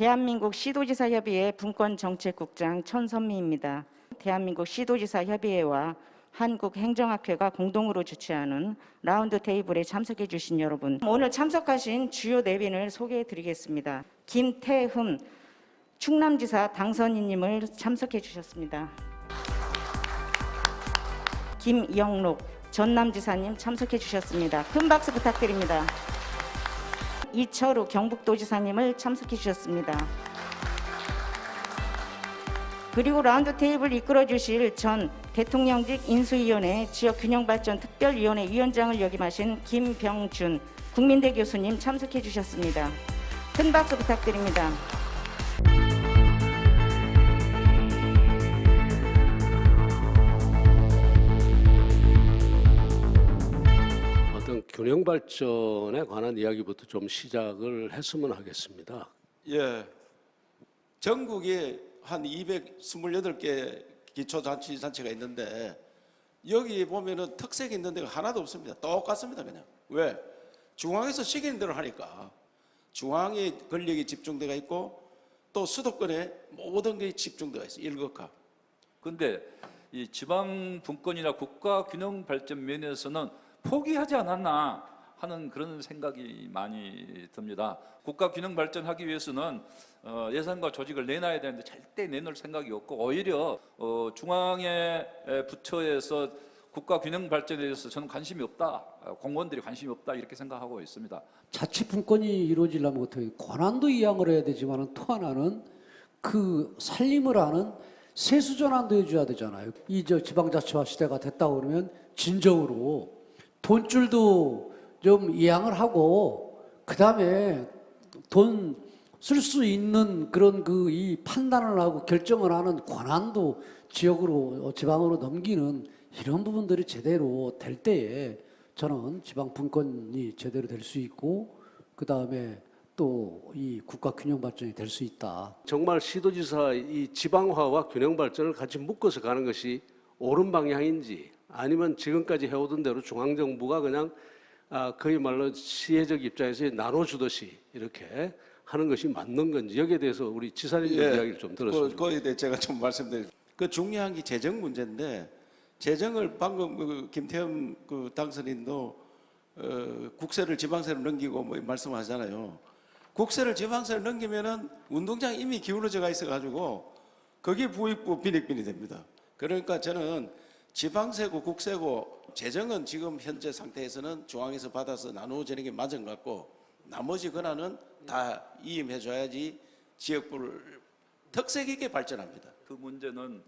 대한민국 시도지사 협의회 분권정책국장 천선미입니다. 대한민국 시도지사 협의회와 한국행정학회가 공동으로 주최하는 라운드 테이블에 참석해 주신 여러분, 오늘 참석하신 주요 내빈을 소개해 드리겠습니다. 김태흠 충남지사 당선인님을 참석해 주셨습니다. 김영록 전남지사님 참석해 주셨습니다. 큰 박수 부탁드립니다. 이철우 경북도지사님을 참석해 주셨습니다. 그리고 라운드 테이블 이끌어 주실 전 대통령직 인수위원회 지역균형발전 특별위원회 위원장을 역임하신 김병준 국민대 교수님 참석해 주셨습니다. 큰 박수 부탁드립니다. 균형 발전에 관한 이야기부터 좀 시작을 했으면 하겠습니다. 예. 전국에 한 228개 기초자치단체가 있는데 여기 보면은 특색이 있는 데가 하나도 없습니다. 똑같습니다, 그냥. 왜? 중앙에서 시키는 대로 하니까 중앙에 권력이 집중되어 있고 또 수도권에 모든 게 집중되어 있어요. 일극화. 근데 이 지방 분권이나 국가 균형 발전 면에서는 포기하지 않았나 하는 그런 생각이 많이 듭니다. 국가 균형 발전하기 위해서는 어, 예산과 조직을 내놔야 되는데 절대 내놓을 생각이 없고 오히려 어, 중앙의 에, 부처에서 국가 균형 발전에 대해서 저는 관심이 없다, 어, 공무원들이 관심이 없다 이렇게 생각하고 있습니다. 자치 분권이 이루어지려면 어떻게 권한도 이양을 해야 되지만 또 하나는 그 살림을 하는 세수 전환도 해줘야 되잖아요. 이 저 지방자치화 시대가 됐다 그러면 진정으로 돈줄도 좀 이양을 하고 그 다음에 돈 쓸 수 있는 그런 그 이 판단을 하고 결정을 하는 권한도 지역으로 어, 지방으로 넘기는 이런 부분들이 제대로 될 때에 저는 지방 분권이 제대로 될 수 있고 그 다음에 또 이 국가 균형 발전이 될 수 있다. 정말 시도지사 이 지방화와 균형 발전을 같이 묶어서 가는 것이 옳은 방향인지 아니면 지금까지 해오던 대로 중앙 정부가 그냥 아, 그야말로 시혜적 입장에서 나눠주듯이 이렇게 하는 것이 맞는 건지 여기에 대해서 우리 지사님 예. 이야기를 좀 들었습니다. 그, 거에 대해 제가 좀 말씀드릴. 그 중요한 게 재정 문제인데 재정을 방금 그 김태흠 그 당선인도 어, 국세를 지방세로 넘기고 뭐 말씀하잖아요. 국세를 지방세로 넘기면은 운동장 이미 기울어져가 있어가지고 거기 부익부 빈익빈이 됩니다. 그러니까 저는 지방세고 국세고 재정은 지금 현재 상태에서는 중앙에서 받아서 나누어지는 게 맞은 것 같고 나머지 권한은 다 이임해 줘야지 지역부를 특색 있게 발전합니다. 그 문제는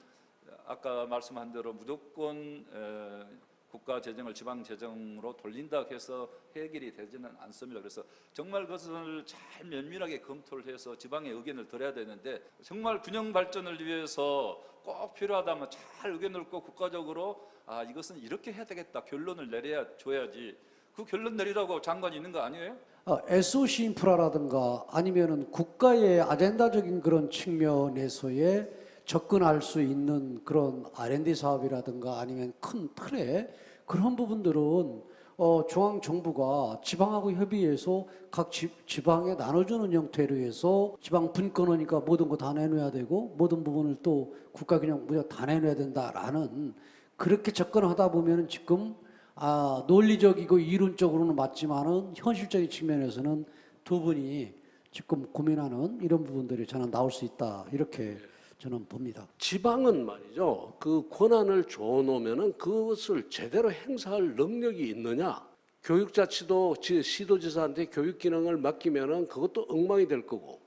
아까 말씀한 대로 무조건 에, 국가 재정을 지방 재정으로 돌린다 해서 해결이 되지는 않습니다. 그래서 정말 그것을 잘 면밀하게 검토를 해서 지방의 의견을 들어야 되는데 정말 균형 발전을 위해서 꼭 필요하다면 잘 의견을 꼭 국가적으로 아 이것은 이렇게 해야 되겠다 결론을 내려야 줘야지 그 결론 내리라고 장관이 있는 거 아니에요? 어, SOC 인프라라든가 아니면은 국가의 아젠다적인 그런 측면에서의 접근할 수 있는 그런 R&D 사업이라든가 아니면 큰 틀에 그런 부분들은 어, 중앙 정부가 지방하고 협의해서 각 지, 지방에 나눠주는 형태로 해서 지방 분권하니까 모든 거 다 내놔야 되고 모든 부분을 또 국가 그냥 무조건 다 내놔야 된다라는 그렇게 접근하다 보면은 지금 아, 논리적이고 이론적으로는 맞지만은 현실적인 측면에서는 두 분이 지금 고민하는 이런 부분들이 저는 나올 수 있다 이렇게 저는 봅니다. 지방은 말이죠. 그 권한을 줘놓으면은 그것을 제대로 행사할 능력이 있느냐? 교육자치도 지- 시도지사한테 교육 기능을 맡기면은 그것도 엉망이 될 거고,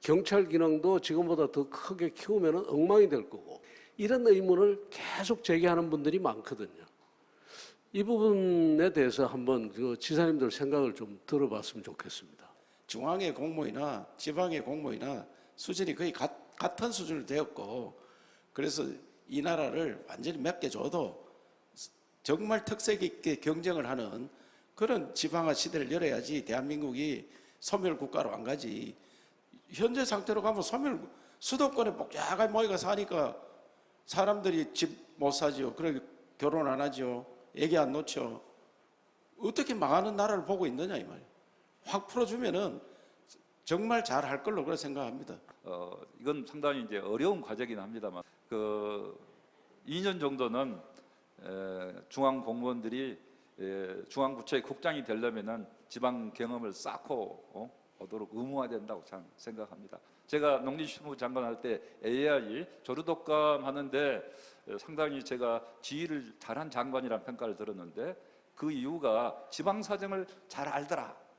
경찰 기능도 지금보다 더 크게 키우면은 엉망이 될 거고, 이런 의문을 계속 제기하는 분들이 많거든요. 이 부분에 대해서 한번 그 지사님들 생각을 좀 들어봤으면 좋겠습니다. 중앙의 공무이나 지방의 공무이나 수준이 거의 같, 같은 수준을 되었고 그래서 이 나라를 완전히 맡겨줘도 정말 특색 있게 경쟁을 하는 그런 지방화 시대를 열어야지 대한민국이 소멸 국가로 안 가지. 현재 상태로 가면 소멸 수도권에 복잡하게 모이가 사니까 사람들이 집 못 사지요. 그러게 결혼 안 하죠 애기 안 놓죠. 어떻게 망하는 나라를 보고 있느냐 이 말이에요 확 풀어주면은 정말 잘 할 걸로 그렇게 생각합니다. 어, 이건 상당히 이제 어려운 과제긴 합니다만 그 2년 정도는 에, 중앙 공무원들이 에, 중앙부처의 국장이 되려면은 지방 경험을 쌓고 어, 오도록 의무화된다고 생각합니다. 제가 농림축산부 장관 할 때 AI 조류독감 하는데 에, 상당히 제가 지휘를 잘한 장관이라는 평가를 들었는데 그 이유가 지방 사정을 잘 알더라.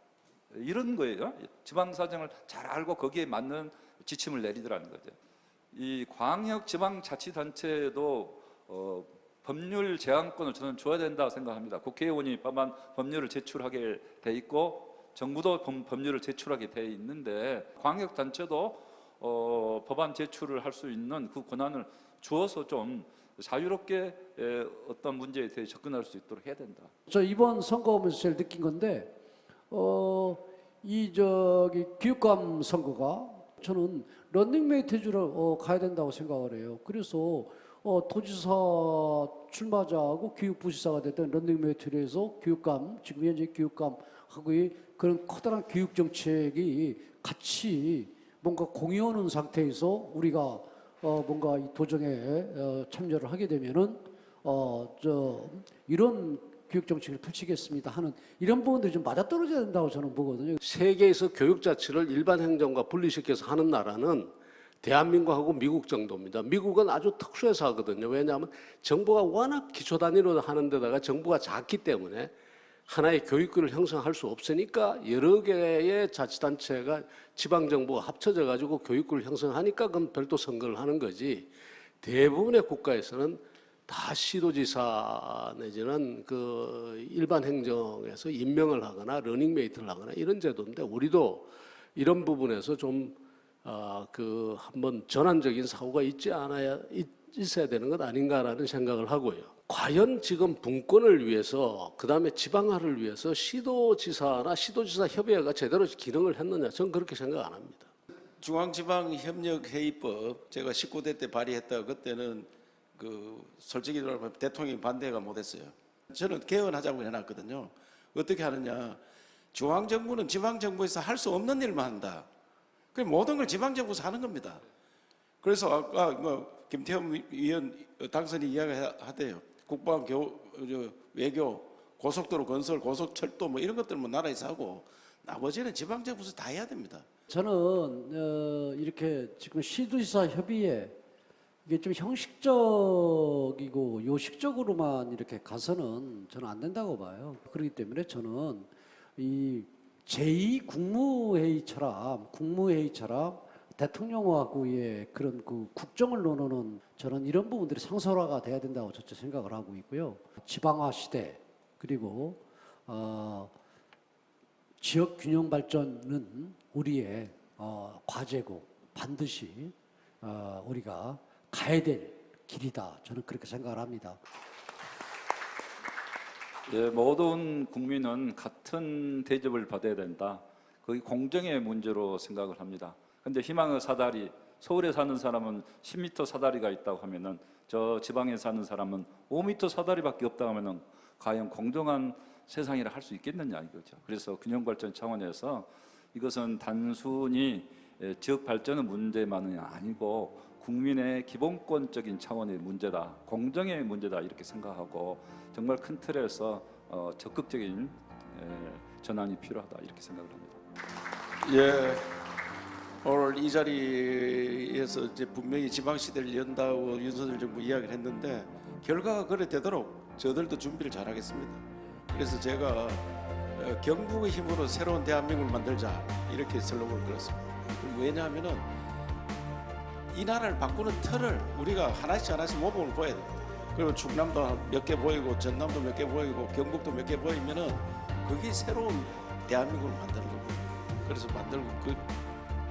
이런 거예요. 지방 사정을 잘 알고 거기에 맞는 지침을 내리더라는 거죠. 이 광역 지방 자치단체도 어, 법률 제한권을 저는 줘야 된다고 생각합니다. 국회의원이 법안 법률을 제출하게 돼 있고 정부도 법- 법률을 제출하게 돼 있는데 광역 단체도 어, 법안 제출을 할 수 있는 그 권한을 주어서 좀 자유롭게 에, 어떤 문제에 대해 접근할 수 있도록 해야 된다. 저 이번 선거 오면서 제일 느낀 건데 어, 이 저기 교육감 선거가 저는 런닝메이트주를 어, 가야 된다고 생각을 해요. 그래서 어, 도지사 출마자하고 교육부지사가 됐던 런닝메이트를 해서 교육감 지금 현재 교육감하고의 그런 커다란 교육 정책이 같이 뭔가 공유하는 상태에서 우리가 어, 뭔가 이 도정에 어, 참여를 하게 되면은 어, 저 이런 교육 정책을 펼치겠습니다 하는 이런 부분들이 좀 맞아떨어져야 된다고 저는 보거든요. 세계에서 교육 자치를 일반 행정과 분리시켜서 하는 나라는 대한민국하고 미국 정도입니다. 미국은 아주 특수해서 하거든요. 왜냐하면 정부가 워낙 기초 단위로 하는 데다가 정부가 작기 때문에 하나의 교육권을 형성할 수 없으니까 여러 개의 자치단체가 지방정부가 합쳐져 가지고 교육권을 형성하니까 그건 별도 선거를 하는 거지. 대부분의 국가에서는 다 시도지사 내지는 그 일반 행정에서 임명을 하거나 러닝메이트를 하거나 이런 제도인데 우리도 이런 부분에서 좀 아, 그 한번 전환적인 사고가 있지 않아야 있, 있어야 되는 것 아닌가라는 생각을 하고요. 과연 지금 분권을 위해서 그다음에 지방화를 위해서 시도지사나 시도지사 협의회가 제대로 기능을 했느냐 저는 그렇게 생각 안 합니다. 중앙지방협력회의법 제가 19대 때 발의했다 그때는 그 솔직히 말하면 대통령이 반대가 못했어요. 저는 개헌하자고 해놨거든요. 어떻게 하느냐? 중앙 정부는 지방 정부에서 할 수 없는 일만 한다. 그 모든 걸 지방 정부에서 하는 겁니다. 그래서 아까 뭐 김태흠 위원 당선이 이야기하대요. 국방, 교, 저, 외교, 고속도로 건설, 고속철도 뭐 이런 것들 뭐 나라에서 하고 나머지는 지방 정부에서 다 해야 됩니다. 저는 어, 이렇게 지금 시도지사 협의회 이게 좀 형식적이고 요식적으로만 이렇게 가서는 저는 안 된다고 봐요. 그렇기 때문에 저는 이 제2 국무회의처럼 국무회의처럼 대통령하고의 그런 그 국정을 논하는 저는 이런 부분들이 상설화가 돼야 된다고 저도 생각을 하고 있고요. 지방화 시대 그리고 어, 지역 균형 발전은 우리의 어, 과제고 반드시 어, 우리가 가야 될 길이다. 저는 그렇게 생각을 합니다. 예, 모든 국민은 같은 대접을 받아야 된다. 그게 공정의 문제로 생각을 합니다. 근데 희망의 사다리, 서울에 사는 사람은 10m 사다리가 있다고 하면은 저 지방에 사는 사람은 5m 사다리밖에 없다 하면은 과연 공정한 세상이라 할 수 있겠느냐 이거죠. 그래서 균형 발전 차원에서 이것은 단순히 예, 지역 발전의 문제만은 아니고 국민의 기본권적인 차원의 문제다, 공정의 문제다 이렇게 생각하고 정말 큰 틀에서 어, 적극적인 예, 전환이 필요하다 이렇게 생각을 합니다. 예. 오늘 이 자리에서 이제 분명히 지방 시대를 연다고 윤석열 정부 이야기를 했는데 결과가 그래 되도록 저들도 준비를 잘하겠습니다. 그래서 제가 어, 경북의 힘으로 새로운 대한민국을 만들자 이렇게 슬로건을 걸었습니다. 그리고 왜냐하면은 이 나라를 바꾸는 틀을 우리가 하나씩 하나씩 모범을 보여야 돼요. 그리고 충남도 몇 개 보이고 전남도 몇 개 보이고 경북도 몇 개 보이면은 그게 새로운 대한민국을 만드는 거고. 그래서 만들고 그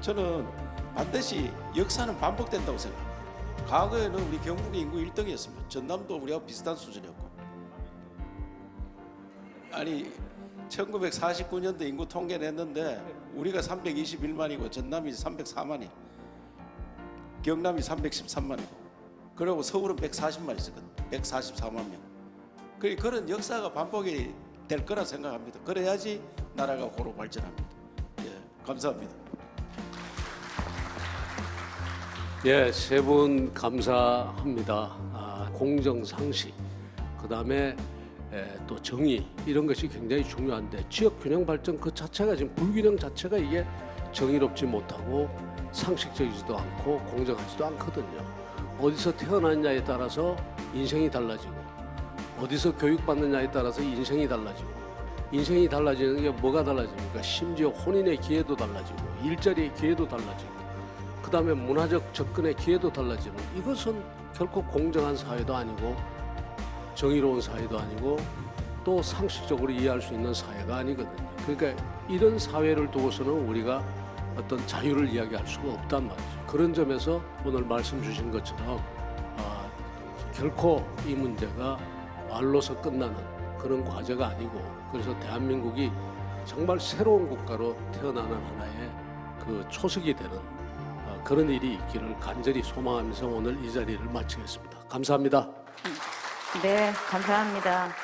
저는 반드시 역사는 반복된다고 생각합니다. 과거에는 우리 경북이 인구 1등이었습니다. 전남도 우리하고 비슷한 수준이었고. 아니 1949년도 인구 통계 냈는데 우리가 321만이고 전남이 304만이 경남이 313만이고 그리고 서울은 140만 있었거든. 144만 명. 그래, 그런 역사가 반복이 될 거라 생각합니다. 그래야지 나라가 고로 발전합니다. 예, 감사합니다. 예, 세 분 감사합니다. 아, 공정상식. 그 다음에 또 정의 이런 것이 굉장히 중요한데 지역 균형 발전 그 자체가 지금 불균형 자체가 이게 정의롭지 못하고 상식적이지도 않고 공정하지도 않거든요. 어디서 태어났냐에 따라서 인생이 달라지고 어디서 교육받느냐에 따라서 인생이 달라지고 인생이 달라지는 게 뭐가 달라집니까? 심지어 혼인의 기회도 달라지고 일자리의 기회도 달라지고 그 다음에 문화적 접근의 기회도 달라지는 이것은 결코 공정한 사회도 아니고 정의로운 사회도 아니고 또 상식적으로 이해할 수 있는 사회가 아니거든요. 그러니까 이런 사회를 두고서는 우리가 어떤 자유를 이야기할 수가 없단 말이죠. 그런 점에서 오늘 말씀 주신 것처럼 아, 결코 이 문제가 말로서 끝나는 그런 과제가 아니고 그래서 대한민국이 정말 새로운 국가로 태어나는 하나의 그 초석이 되는 어, 그런 일이 있기를 간절히 소망하면서 오늘 이 자리를 마치겠습니다. 감사합니다. 네, 감사합니다.